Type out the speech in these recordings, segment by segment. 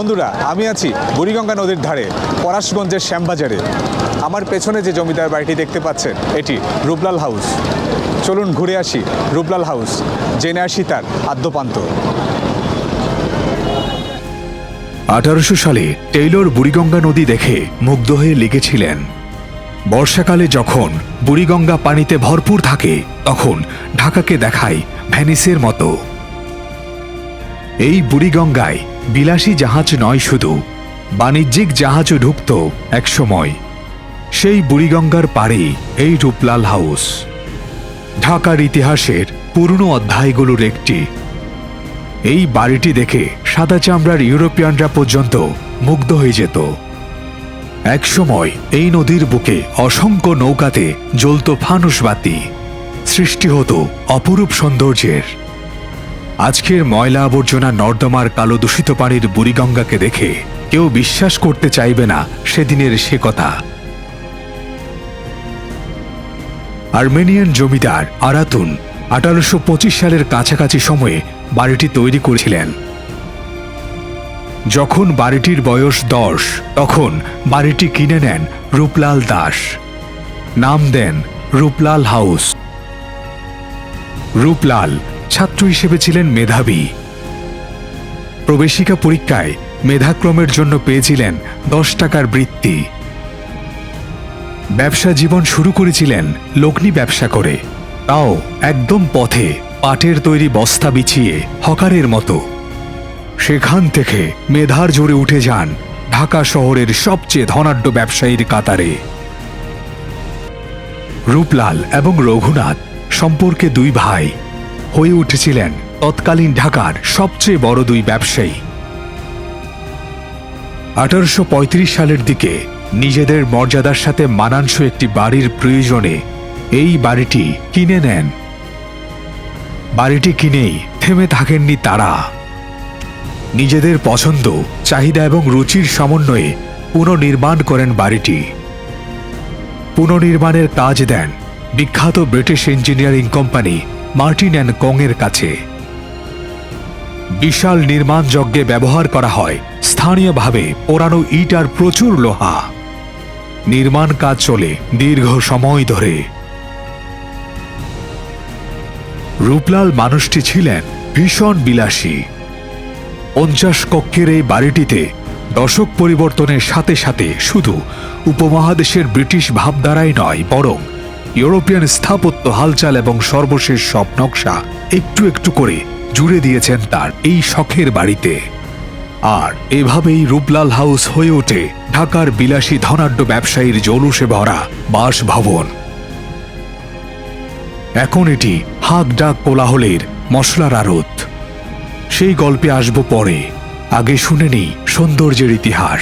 বন্ধুরা, আমি আছি বুড়িগঙ্গা নদীর ধারে, পলাশগঞ্জের শ্যামবাজারে। আমার পেছনে যে জমিদার বাড়িটি দেখতে পাচ্ছেন, এটি রূপলাল হাউস। চলুন ঘুরে আসি রূপলাল হাউস, জেনে আসি তার আদ্যপান্ত। আঠারোশো সালে টেইলর বুড়িগঙ্গা নদী দেখে মুগ্ধ হয়ে লিখেছিলেন বর্ষাকালে যখন বুড়িগঙ্গা পানিতে ভরপুর থাকে, তখন ঢাকাকে দেখায় ভ্যানিসের মতো। এই বুড়িগঙ্গায় বিলাসী জাহাজ নয় শুধু, বাণিজ্যিক জাহাজও ঢুকত একসময়। সেই বুড়িগঙ্গার পাড়ে এই রূপলাল হাউস। ঢাকার ইতিহাসের পুরনো অধ্যায়গুলোর একটি। এই বাড়িটি দেখে সাদা চামড়ার ইউরোপিয়ানরা পর্যন্ত মুগ্ধ হয়ে যেত। একসময় এই নদীর বুকে অসংখ্য নৌকাতে জ্বলত ফানুস বাতি সৃষ্টি হতো অপরূপ সৌন্দর্যের। আজকের ময়লা আবর্জনা নর্দমার কালো দূষিত পানির বুড়িগঙ্গাকে দেখে কেউ বিশ্বাস করতে চাইবে না সেদিনের সে কথা। আর্মেনিয়ান জমিদার আরাতুন আঠারোশ পঁচিশ সালের কাছাকাছি সময়ে বাড়িটি তৈরি করেছিলেন। যখন বাড়িটির বয়স দশ, তখন বাড়িটি কিনে নেন রূপলাল দাস। নাম দেন রূপলাল হাউস। রূপলাল ছাত্র হিসেবে ছিলেন মেধাবী। প্রবেশিকা পরীক্ষায় মেধাক্রমের জন্য পেয়েছিলেন দশ টাকার বৃত্তি। ব্যবসা জীবন শুরু করেছিলেন লগ্নি ব্যবসা করে। তাও একদম পথে পাটের তৈরি বস্তা বিছিয়ে হকারের মতো। সেখান থেকে মেধার জোরে উঠে যান ঢাকা শহরের সবচেয়ে ধনাঢ্য ব্যবসায়ীর কাতারে। রূপলাল এবং রঘুনাথ সম্পর্কে দুই ভাই হয়ে উঠেছিলেন তৎকালীন ঢাকার সবচেয়ে বড় দুই ব্যবসায়ী। আঠারোশ পঁয়ত্রিশ সালের দিকে নিজেদের মর্যাদার সাথে মানানসই একটি বাড়ির প্রয়োজনে এই বাড়িটি কিনে নেন। বাড়িটি কিনেই থেমে থাকেননি তারা। নিজেদের পছন্দ, চাহিদা এবং রুচির সমন্বয়ে পুনর্নির্মাণ করেন বাড়িটি। পুনর্নির্মাণের কাজ দেন বিখ্যাত British engineering company Martin and কংয়ের কাছে। বিশাল নির্মাণ যজ্ঞে ব্যবহার করা হয়। স্থানীয়ভাবে পোড়ানো ইট আর প্রচুর লোহা। নির্মাণ কাজ চলে দীর্ঘ সময় ধরে। রূপলাল মানুষটি ছিলেন ভীষণ বিলাসী। পঞ্চাশ কক্ষের এই বাড়িটিতে দশক পরিবর্তনের সাথে সাথে শুধু উপমহাদেশের ব্রিটিশ ভাবধারাই নয়, বরং ইউরোপিয়ান স্থাপত্য হালচাল এবং সর্বশেষ সব নকশা একটু একটু করে জুড়ে দিয়েছেন তার এই শখের বাড়িতে। আর এভাবেই রূপলাল হাউস হয়ে ওঠে ঢাকার বিলাসী ধনাঢ্য ব্যবসায়ীর জৌলুসে ভরা বাসভবন। এখন এটি হাক ডাক কোলাহলের মশলার আড়ত। সেই গল্পে আসব পরে। আগে শুনে নেই সৌন্দর্যের ইতিহাস।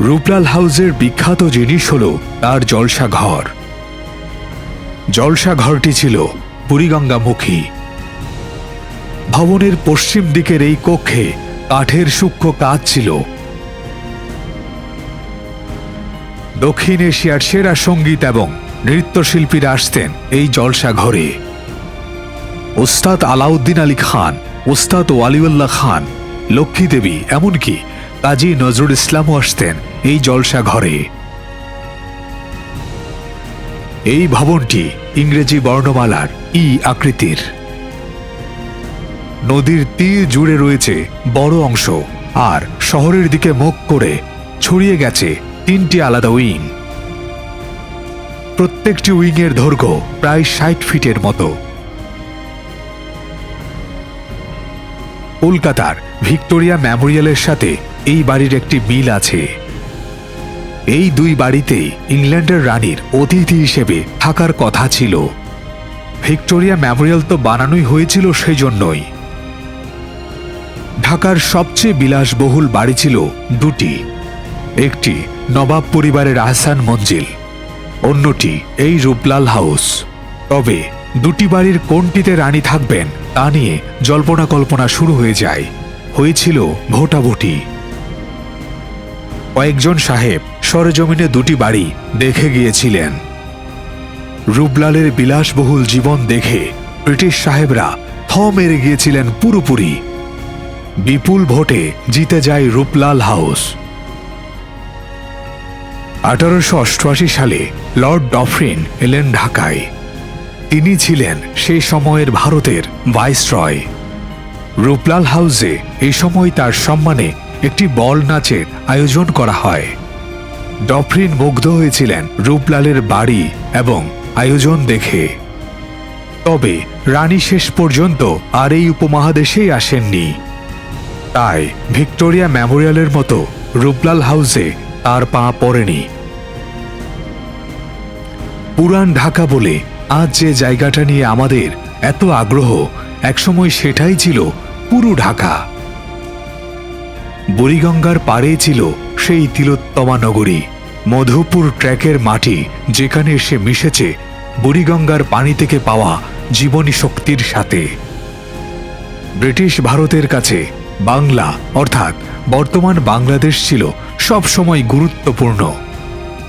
রূপলাল হাউসের বিখ্যাত জিনিস হল তার জলসা ঘর। জলসা ঘরটি ছিল বুড়িগঙ্গামুখী। ভবনের পশ্চিম দিকের এই কক্ষে কাঠের সূক্ষ্ম কাজ ছিল। দক্ষিণ এশিয়ার সেরা সংগীত এবং নৃত্যশিল্পীরা আসতেন এই জলসা ঘরে। ওস্তাদ আলাউদ্দিন আলী খান, ওস্তাদ ওয়ালিউল্লাহ খান, লক্ষ্মী দেবী, এমনকি কাজী নজরুল ইসলামও আসতেন এই জলসা ঘরে। এই ভবনটি ইংরেজি বর্ণমালার ই আকৃতির। নদীর তীর জুড়ে রয়েছে বড় অংশ, আর শহরের দিকে মুখ করে ছড়িয়ে গেছে তিনটি আলাদা উইং। প্রত্যেকটি উইংয়ের দৈর্ঘ্য প্রায় ষাট ফিটের মতো। কলকাতার ভিক্টোরিয়া মেমোরিয়ালের সাথে এই বাড়ির একটি মিল আছে। এই দুই বাড়িতেই ইংল্যান্ডের রানীর অতিথি হিসেবে থাকার কথা ছিল। ভিক্টোরিয়া মেমোরিয়াল তো বানানোই হয়েছিল সেই জন্যই ঢাকার সবচেয়ে বিলাসবহুল বাড়ি ছিল দুটি। একটি নবাব পরিবারের আহসান মঞ্জিল, অন্যটি এই রূপলাল হাউস। তবে দুটি বাড়ির কোনটিতে রানী থাকবেন তা নিয়ে জল্পনা কল্পনা শুরু হয়ে যায়। হয়েছিল ভোটাভুটি। কয়েকজন সাহেব সরজমিনে দুটি বাড়ি দেখে গিয়েছিলেন। রূপলালের বিলাসবহুল জীবন দেখে ব্রিটিশ সাহেবরা থ মেরে গিয়েছিলেন পুরোপুরি। বিপুল ভোটে জিতে যায় রূপলাল হাউস। আঠারোশো অষ্টআশি সালে লর্ড ডফরিন এলেন ঢাকায়। তিনি ছিলেন সেই সময়ের ভারতের ভাইসরয়। রূপলাল হাউসে এই সময় তার সম্মানে একটি বল নাচের আয়োজন করা হয়। ডফরিন মুগ্ধ হয়েছিলেন রূপলালের বাড়ি এবং আয়োজন দেখে। তবে রানী শেষ পর্যন্ত আর এই উপমহাদেশেই আসেননি। তাই ভিক্টোরিয়া মেমোরিয়ালের মতো রূপলাল হাউসে তার পা পড়েনি। পুরান ঢাকা বলে আজ যে জায়গাটা নিয়ে আমাদের এত আগ্রহ, একসময় সেটাই ছিল পুরো ঢাকা। বুড়িগঙ্গার পাড়ে ছিল সেই তিলোত্তমা নগরী। মধুপুর ট্র্যাকের মাটি যেখানে এসে মিশেছে বুড়িগঙ্গার পানি থেকে পাওয়া জীবনী শক্তির সাথে। ব্রিটিশ ভারতের কাছে বাংলা, অর্থাৎ বর্তমান বাংলাদেশ ছিল সবসময় গুরুত্বপূর্ণ।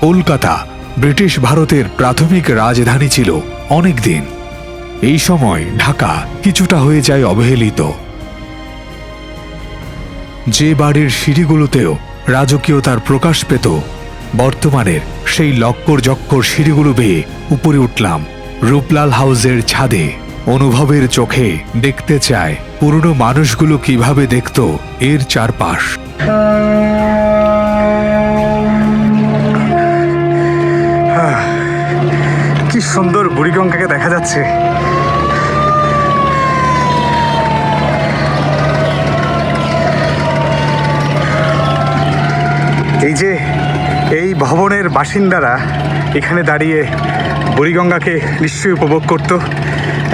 কলকাতা ব্রিটিশ ভারতের প্রাথমিক রাজধানী ছিল অনেক দিন এই সময় ঢাকা কিছুটা হয়ে যায় অবহেলিত। যে বাড়ির সিঁড়িগুলোতেও রাজকীয়তার প্রকাশ পেত, বর্তমানের সেই লক্কর জক্কর সিঁড়িগুলো বেয়ে উপরে উঠলাম। রূপলাল হাউসের ছাদে অনুভবের চোখে দেখতে চায় পুরনো মানুষগুলো কীভাবে দেখত এর চারপাশ। কি সুন্দর বুড়িগঙ্গাকে দেখা যাচ্ছে এই যে এই ভবনের বাসিন্দারা এখানে দাঁড়িয়ে বুড়িগঙ্গাকে নিশ্চয়ই উপভোগ করত,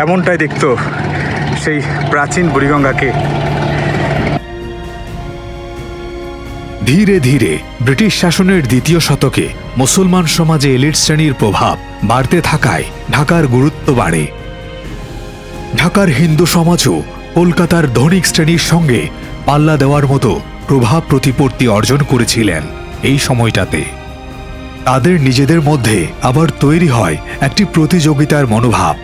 এমনটাই দেখত সেই প্রাচীন বুড়িগঙ্গাকে। ধীরে ধীরে ব্রিটিশ শাসনের দ্বিতীয় শতকে মুসলমান সমাজে এলিট শ্রেণির প্রভাব বাড়তে থাকায় ঢাকার গুরুত্ব বাড়ে। ঢাকার হিন্দু সমাজও কলকাতার ধনিক শ্রেণির সঙ্গে পাল্লা দেওয়ার মতো প্রভাব প্রতিপত্তি অর্জন করেছিলেন এই সময়টাতে। তাদের নিজেদের মধ্যে আবার তৈরি হয় একটি প্রতিযোগিতার মনোভাব।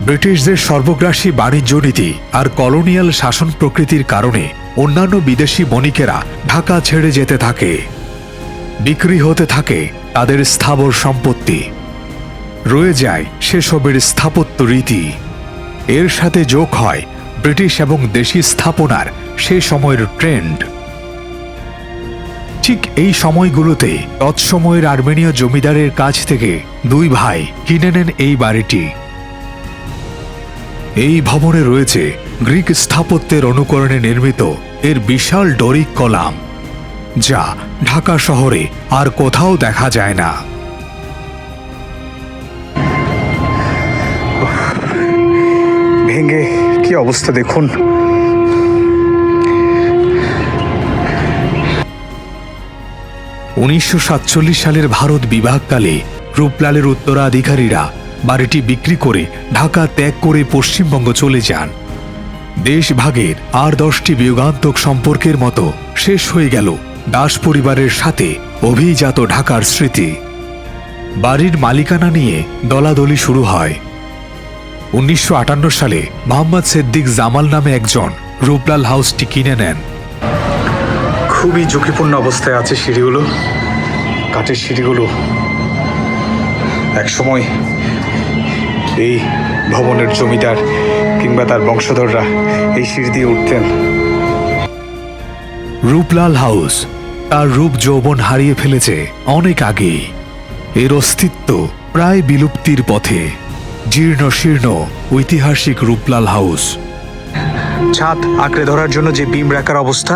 ব্রিটিশদের সর্বগ্রাসী বাণিজ্য নীতি আর কলোনিয়াল শাসন প্রকৃতির কারণে অন্যান্য বিদেশি বণিকেরা ঢাকা ছেড়ে যেতে থাকে। বিক্রি হতে থাকে তাদের স্থাবর সম্পত্তি। রয়ে যায় সেসবের স্থাপত্য রীতি। এর সাথে যোগ হয় ব্রিটিশ এবং দেশি স্থাপনার সে সময়ের ট্রেন্ড। ঠিক এই সময়গুলোতে তৎসময়ের আর্মেনীয় জমিদারের কাছ থেকে দুই ভাই কিনে নেন এই বাড়িটি। এই ভবনে রয়েছে গ্রিক স্থাপত্যের অনুকরণে নির্মিত এর বিশাল ডরিক কলাম, যা ঢাকা শহরে আর কোথাও দেখা যায় না। ভেঙে কি অবস্থা দেখুন। উনিশশো সাতচল্লিশ সালের ভারত বিভাগকালে রূপলালের উত্তরাধিকারীরা বাড়িটি বিক্রি করে ঢাকা ত্যাগ করে পশ্চিমবঙ্গ চলে যান। দেশভাগের আর দশটি বিয়োগান্তক সম্পর্কের মতো শেষ হয়ে গেল দাস পরিবারের সাথে অভিজাত ঢাকার স্মৃতি। বাড়ির মালিকানা নিয়ে দলাদলি শুরু হয়। উনিশশো আটান্ন সালে মোহাম্মদ সেদ্দিক জামাল নামে একজন রূপলাল হাউসটি কিনে নেন। খুবই ঝুঁকিপূর্ণ অবস্থায় আছে সিঁড়িগুলো। কাঠের সিঁড়িগুলো একসময় এই ভবনের জমিদার কিংবা তার বংশধররা এই সিঁড়ি দিয়ে উঠতেন। রূপলাল হাউস তার রূপ যৌবন হারিয়ে ফেলেছে অনেক আগেই এর অস্তিত্ব প্রায় বিলুপ্তির পথে। জীর্ণ শীর্ণ ঐতিহাসিক রূপলাল হাউস। ছাদ আঁকড়ে ধরার জন্য যে বিম রাখার অবস্থা,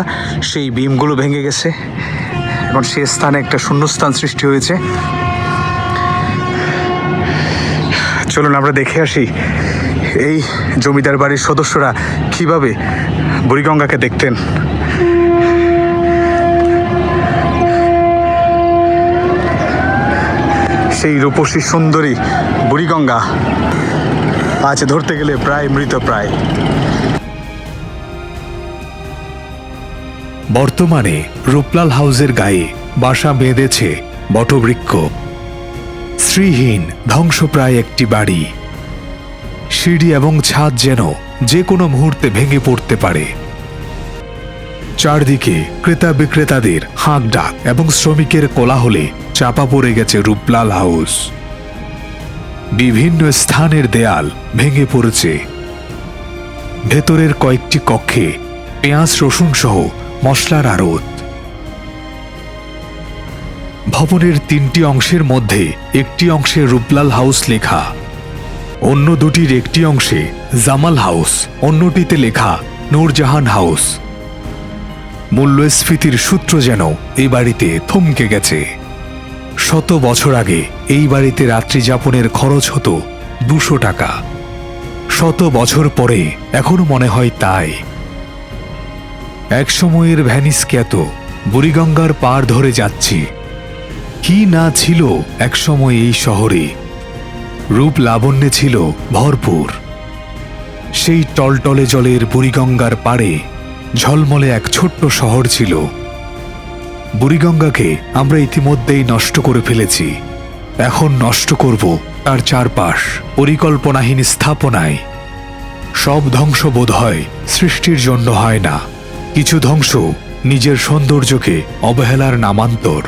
সেই বিমগুলো ভেঙে গেছে। এখন সে স্থানে একটা শূন্যস্থান সৃষ্টি হয়েছে। চলুন আমরা দেখে আসি, এই জমিদার বাড়ির সদস্যরা কীভাবে বুড়িগঙ্গাকে দেখতেন। সেই রূপসী সুন্দরী বুড়িগঙ্গা আজ ধরতে গেলে প্রায় মৃত প্রায়। বর্তমানে রূপলাল হাউসের গায়ে বাসা বেঁধেছে বটবৃক্ষ। শ্রীহীন ধ্বংসপ্রায় একটি বাড়ি। সিঁড়ি এবং ছাদ যেন যে কোনো মুহূর্তে ভেঙে পড়তে পারে। চারদিকে ক্রেতা বিক্রেতাদের হাঁক ডাক এবং শ্রমিকের কোলাহলে চাপা পড়ে গেছে রূপলাল হাউস। বিভিন্ন স্থানের দেয়াল ভেঙে পড়েছে। ভেতরের কয়েকটি কক্ষে পেঁয়াজ, রসুন সহ মশলার আড়ত। ভবনের তিনটি অংশের মধ্যে একটি অংশে রূপলাল হাউস লেখা, অন্য দুটির একটি অংশে জামাল হাউস, অন্যটিতে লেখা, নূরজাহান হাউস। মূল্যস্ফীতির সূত্র যেন এই বাড়িতে থমকে গেছে। শত বছর আগে এই বাড়িতে রাত্রি যাপনের খরচ হতো দুশো টাকা। শত বছর পরে এখনও মনে হয় তাই। এক সময়ের ভ্যানিস খ্যাত বুড়িগঙ্গার পার ধরে যাচ্ছি। কি না ছিল একসময় এই শহরে? রূপ লাবণ্যে ছিল ভরপুর। সেই টলটলে জলের বুড়িগঙ্গার পাড়ে ঝলমলে এক ছোট্ট শহর ছিল। বুড়িগঙ্গাকে আমরা ইতিমধ্যেই নষ্ট করে ফেলেছি। এখন নষ্ট করব তার চারপাশ, পরিকল্পনাহীন স্থাপনায়। সব ধ্বংস বোধ হয়, সৃষ্টির জন্য হয় না। কিছু ধ্বংস নিজের সৌন্দর্যকে অবহেলার নামান্তর।